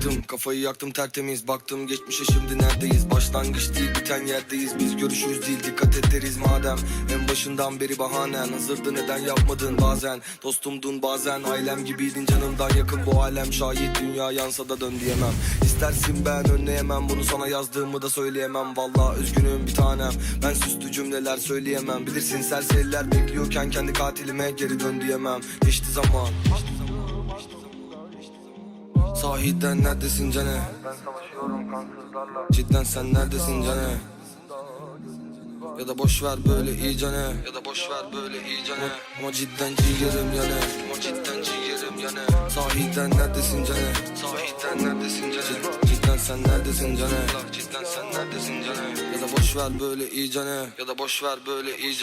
Baktım kafayı yaktım tertemiz. Baktım geçmişe şimdi neredeyiz? Başlangıç değil biten yerdeyiz. Biz görüşürüz değil dikkat ederiz madem. En başından beri bahanen. Hazırdı neden yapmadın bazen? Dostumdun bazen ailem gibiydin canımdan yakın. Bu alem şahit dünya yansa da dön diyemem. İstersin ben önleyemem. Bunu sana yazdığımı da söyleyemem. Valla üzgünüm bir tanem. Ben süslü cümleler söyleyemem. Bilirsin serseriler bekliyorken kendi katilime geri dön diyemem. Geçti zaman Sahiden neredesin cane? Ben savaşıyorum kansızlarla Cidden sen neredesin cane? Ya da boş ver böyle iyi cane Ya da boş ver böyle iyi cane Ama cidden ciğerim yane Ama cidden ciğerim yane Sahiden neredesin cane? Sahiden neredesin cane? Cidden sen neredesin cane? Cidden sen neredesin cane? Ya da boş ver böyle iyi cane Ya da boş ver böyle iyi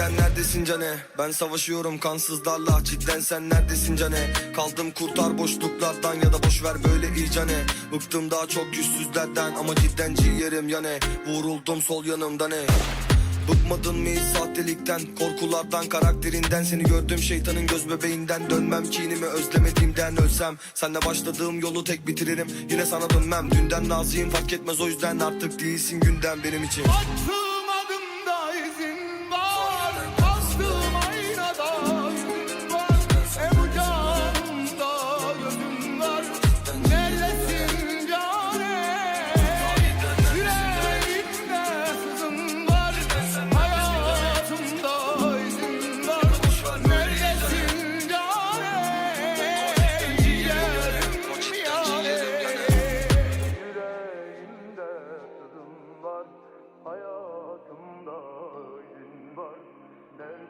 Sahiden neredesin cane? Ben savaşıyorum kansızlarla Cidden sen neredesin cane? Kaldım kurtar boşluklardan ya da boş ver böyle iyicane Bıktım daha çok yüzsüzlerden ama cidden ciğerim yane. Vuruldum sol yanımda ne? Bıkmadın mı hiç sahtelikten? Korkulardan karakterinden. Seni gördüğüm şeytanın göz bebeğinden. Dönmem kinimi özlemediğimden ölsem. Senle başladığım yolu tek bitiririm. Yine sana dönmem. Dünden naziyim fark etmez o yüzden Artık değilsin günden benim için. Attığım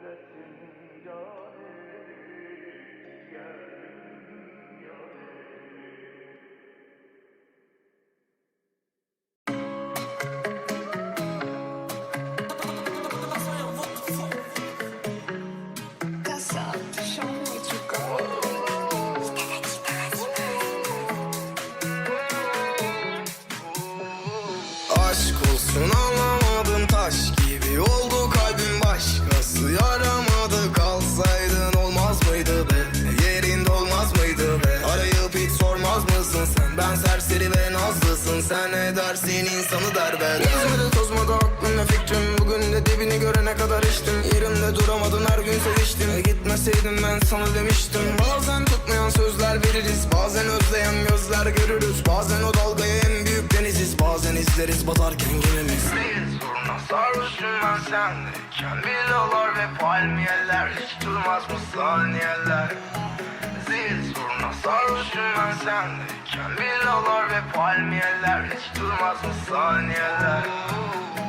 Me what you got. Aşk olsun anlamadın ve nazlısın sen ne dersin? İnsanı derbeder Gezmedi tozmadı aklımda fikrim. Bugün de dibini görene kadar içtim. Yerimde duramadın her gün seviştim. E gitmeseydin ben sana demiştim. Bazen tutmayan sözler veririz bazen özleyen gözler görürüz. Bazen o dalgaya en büyük deniziz bazen izleriz batarken gemimiz. Sarhoşum ben sendeyken Villalar ve palmiyeler. Hiç durmaz mı saniyeler Zil soruna sarhoşum ben sendeyken Villalar ve palmiyeler Hiç durmaz mı saniyeler.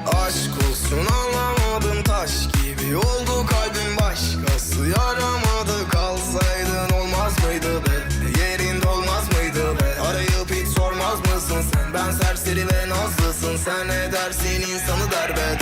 Aşk olsun anlamadım taş gibi oldu kalbim başkası. Yaramadı kalsaydın olmaz mıydı be? Yerinde olmaz mıydı be? Arayıp hiç sormaz mısın sen? Ben serseri ve nazlısın. Sen ne dersin? İnsanı derbeder